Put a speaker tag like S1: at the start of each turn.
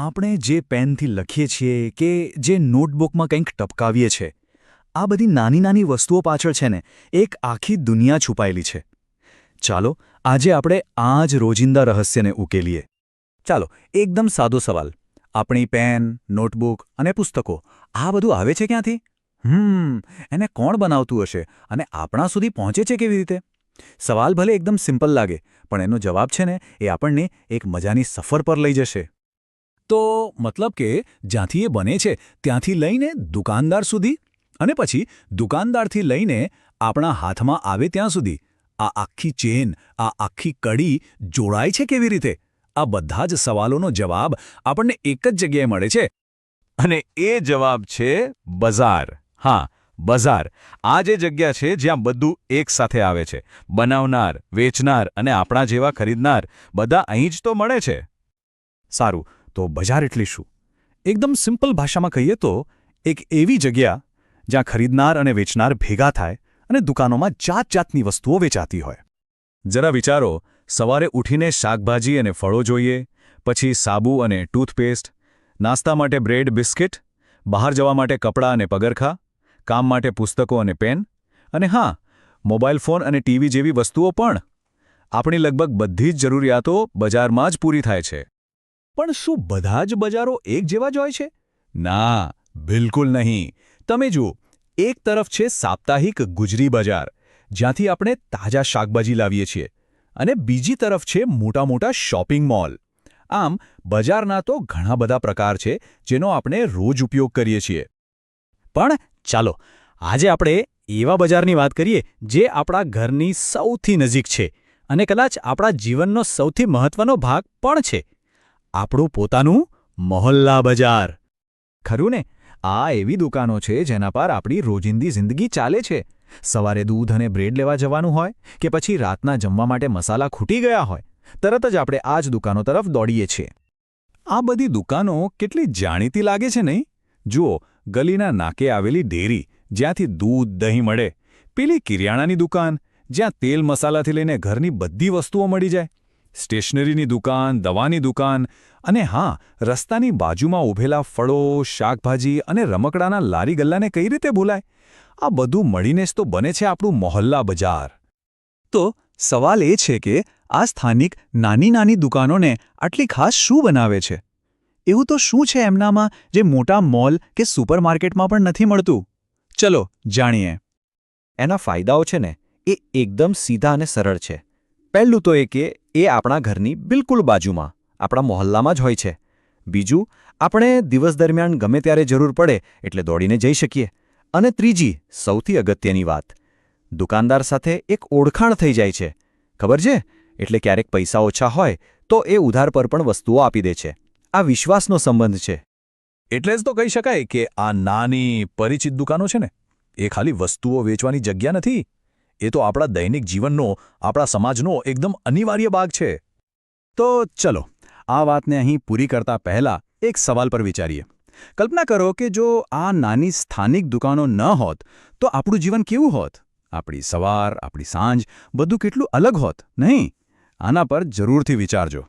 S1: આપણે જે પેનથી લખીએ છીએ કે જે નોટબુકમાં કંઈક ટપકાવીએ છીએ આ બધી નાની નાની વસ્તુઓ પાછળ છે ને, એક આખી દુનિયા છુપાયેલી છે. ચાલો, આજે આપણે આ જ રોજિંદા રહસ્યને ઉકેલીએ. ચાલો, એકદમ સાદો સવાલ. આપણી પેન, નોટબુક અને પુસ્તકો, આ બધું આવે છે ક્યાંથી? હમ, એને કોણ બનાવતું હશે અને આપણા સુધી પહોંચે છે કેવી રીતે? સવાલ ભલે એકદમ સિમ્પલ લાગે, પણ એનો જવાબ છે ને, એ આપણને એક મજાની સફર પર લઈ જશે. તો મતલબ કે જ્યાંથી એ બને છે, ત્યાંથી લઈને દુકાનદાર સુધી અને પછી દુકાનદારથી લઈને આપણા હાથમાં આવે ત્યાં સુધી. આ આખી ચેન, આ આખી કડી જોડાય છે કેવી રીતે? આ બધા જ સવાલોનો જવાબ આપણને એક જ જગ્યાએ મળે છે. અને એ જવાબ છે બજાર હા બજાર આ જે જગ્યા છે જ્યાં બધું એક સાથે આવે છે. બનાવનાર, વેચનાર અને આપણા જેવા ખરીદનાર, બધા અહીં જ તો મળે છે. સારું. તો બજાર એટલે શું? એકદમ સિમ્પલ ભાષામાં કહીએ તો, એક એવી જગ્યા જ્યાં ખરીદનાર અને વેચનાર ભેગા થાય અને દુકાનોમાં જાત જાતની વસ્તુઓ વેચાતી હોય. જરા વિચારો, સવારે ઉઠીને શાકભાજી અને ફળો જોઈએ, પછી સાબુ અને ટૂથપેસ્ટ, નાસ્તા માટે બ્રેડ બિસ્કિટ, બહાર જવા માટે કપડાં અને પગરખા, કામ માટે પુસ્તકો અને પેન, અને હા, મોબાઈલ ફોન અને ટીવી જેવી વસ્તુઓ પણ. આપણી લગભગ બધી જ જરૂરિયાતો બજારમાં જ પૂરી થાય છે. પણ શું બધા જ બજારો એક જેવા જ હોય છે? ના, બિલકુલ નહીં. તમે જુઓ, એક તરફ છે સાપ્તાહિક ગુજરી બજાર, જ્યાંથી આપણે તાજા શાકભાજી લાવીએ છીએ, અને બીજી તરફ છે મોટા મોટા શોપિંગ મોલ. આમ, બજારના તો ઘણા બધા પ્રકાર છે જેનો આપણે રોજ ઉપયોગ કરીએ છીએ. પણ ચાલો, આજે આપણે એવા બજારની વાત કરીએ જે આપણા ઘરની સૌથી નજીક છે અને કદાચ આપણા જીવનનો સૌથી મહત્વનો ભાગ પણ છે. આપણું પોતાનું મોહલ્લા બજાર. ખરું ને? આ એવી દુકાનો છે જેના પર આપણી રોજિંદી જિંદગી ચાલે છે. સવારે દૂધ અને બ્રેડ લેવા જવાનું હોય કે પછી રાતના જમવા માટે મસાલા ખૂટી ગયા હોય, તરત જ આપણે આ જ દુકાનો તરફ દોડીએ છીએ. આ બધી દુકાનો કેટલી જાણીતી લાગે છે નહીં? જુઓ, ગલીના નાકે આવેલી ડેરી, જ્યાંથી દૂધ, દહીં મળે, પેલી કિરિયાણાની દુકાન, જ્યાં તેલ મસાલાથી લઈને ઘરની બધી વસ્તુઓ મળી જાય. સ્ટેશનરીની દુકાન, દવાની દુકાન અને હા, રસ્તાની બાજુમાં ઊભેલા ફળો, શાકભાજી અને રમકડાના લારી ગલ્લાને કઈ રીતે ભૂલાય? આ બધું મળીને જ તો બને છે આપણું મોહલ્લા બજાર. તો સવાલ એ છે કે આ સ્થાનિક નાની નાની દુકાનોને આટલી ખાસ શું બનાવે છે? એવું તો શું છે એમનામાં જે મોટા મોલ કે સુપરમાર્કેટમાં પણ નથી મળતું? ચલો જાણીએ. એના ફાયદાઓ છે ને, એ એકદમ સીધા અને સરળ છે. પહેલું તો એ કે એ આપણા ઘરની બિલકુલ બાજુમાં, આપણા મોહલ્લામાં જ હોય છે. બીજું, આપણે દિવસ દરમિયાન ગમે ત્યારે જરૂર પડે એટલે દોડીને જઈ શકીએ. અને ત્રીજી, સૌથી અગત્યની વાત, દુકાનદાર સાથે એક ઓળખાણ થઈ જાય છે. ખબર છે? એટલે ક્યારેક પૈસા ઓછા હોય તો એ ઉધાર પર પણ વસ્તુઓ આપી દે છે. આ વિશ્વાસનો સંબંધ છે. એટલે જ તો કહી શકાય કે આ નાની, પરિચિત દુકાનો છે ને, એ ખાલી વસ્તુઓ વેચવાની જગ્યા નથી. એ તો આપણા દૈનિક જીવનનો, આપણા સમાજનો એકદમ અનિવાર્ય ભાગ છે. તો ચલો, આ વાતને અહીં પૂરી કરતા પહેલા એક સવાલ પર વિચારીએ. કલ્પના કરો કે જો આ નાની સ્થાનિક દુકાનો ન હોત, તો આપણું જીવન કેવું હોત? આપણી સવાર, આપણી સાંજ, બધું કેટલું અલગ હોત, નહીં? આના પર જરૂરથી વિચારજો.